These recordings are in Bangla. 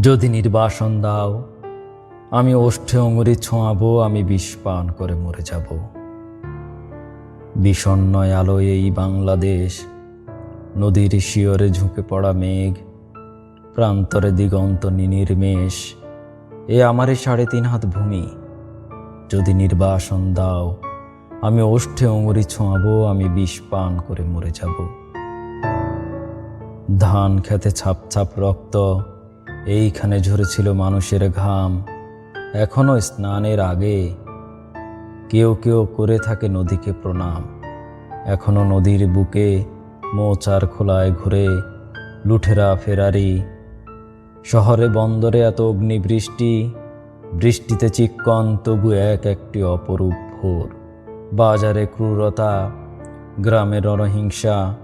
যদি নির্বাসন দাও, আমি ওষ্ঠে অঙ্গুরি ছোঁয়াবো, আমি বিষ পান করে মরে যাব। বিষণ্নয় আলোয় এই বাংলাদেশ, নদীর শিয়রে ঝুঁকে পড়া মেঘ, প্রান্তরে দিগন্ত নির্মেষ এ আমারে সাড়ে তিন হাত ভূমি। যদি নির্বাসন দাও, আমি ওষ্ঠে অঙ্গুরি ছোঁয়াবো, আমি বিষ পান করে মরে যাব। ধান খেতে ছাপ ছাপ রক্ত এইখানে ঝরেছিল মানুষের ঘাম। এখনও স্নানের আগে কেউ কেউ করে থাকে নদীকে প্রণাম। এখনও নদীর বুকে মৌচার খোলায় ঘুরে লুঠেরা ফেরারি। শহরে বন্দরে এত অগ্নিবৃষ্টি, বৃষ্টিতে চিক্কন, তবু এক একটি অপরূপ ভোর। বাজারে ক্রূরতা গ্রামের রণহিংসা,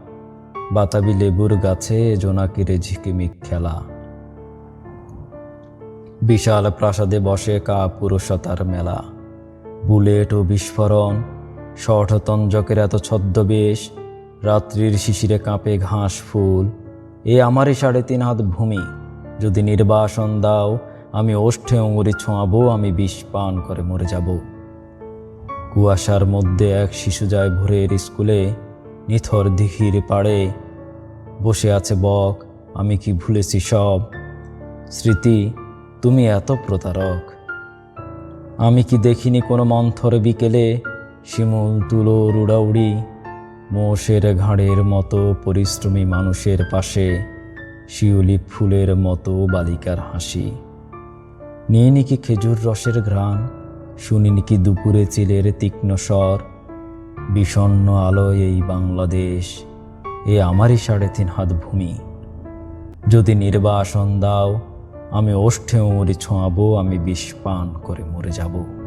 বাতাবি লেবুর গাছে জোনাকিরে ঝিকিমিক খেলা। বিশাল প্রাসাদে বসে কা পুরুষতার মেলা। বুলেট ও বিস্ফোরণ শঠতঞ্জকের এত ছদ্মবেশ, রাত্রির শিশিরে কাঁপে ঘাস ফুল। এ আমারই সাড়ে তিন হাত ভূমি। যদি নির্বাসন দাও, আমি ওষ্ঠে অঙ্গুরি ছোঁয়াবো, আমি বিষ পান করে মরে যাব। কুয়াশার মধ্যে এক শিশু যায় ভোরের স্কুলে, নিথর দিঘির পাড়ে। বসে আছে বক, আমি কি ভুলেছি সব? স্মৃতি তুমি এত প্রতারক। আমি কি দেখিনি কোনো মন্থর বিকেলে শিমুল, তুলো, রুড়াউড়ি, মোষের ঘাড়ের মতো পরিশ্রমী মানুষের পাশে শিউলি ফুলের মতো বালিকার হাসি। নিয়ে নিকি খেজুর রসের ঘ্রাণ, শুনিনি কি দুপুরে চিলের তীক্ষ্ণ স্বর বিষণ্ন আলোয় এই বাংলাদেশ, এ আমারই সাড়ে তিন হাত ভূমি। যদি নির্বাসন দাও আমি ওষ্ঠে মরি ছোঁয়াবো আমি বিষ পান করে মরে যাব।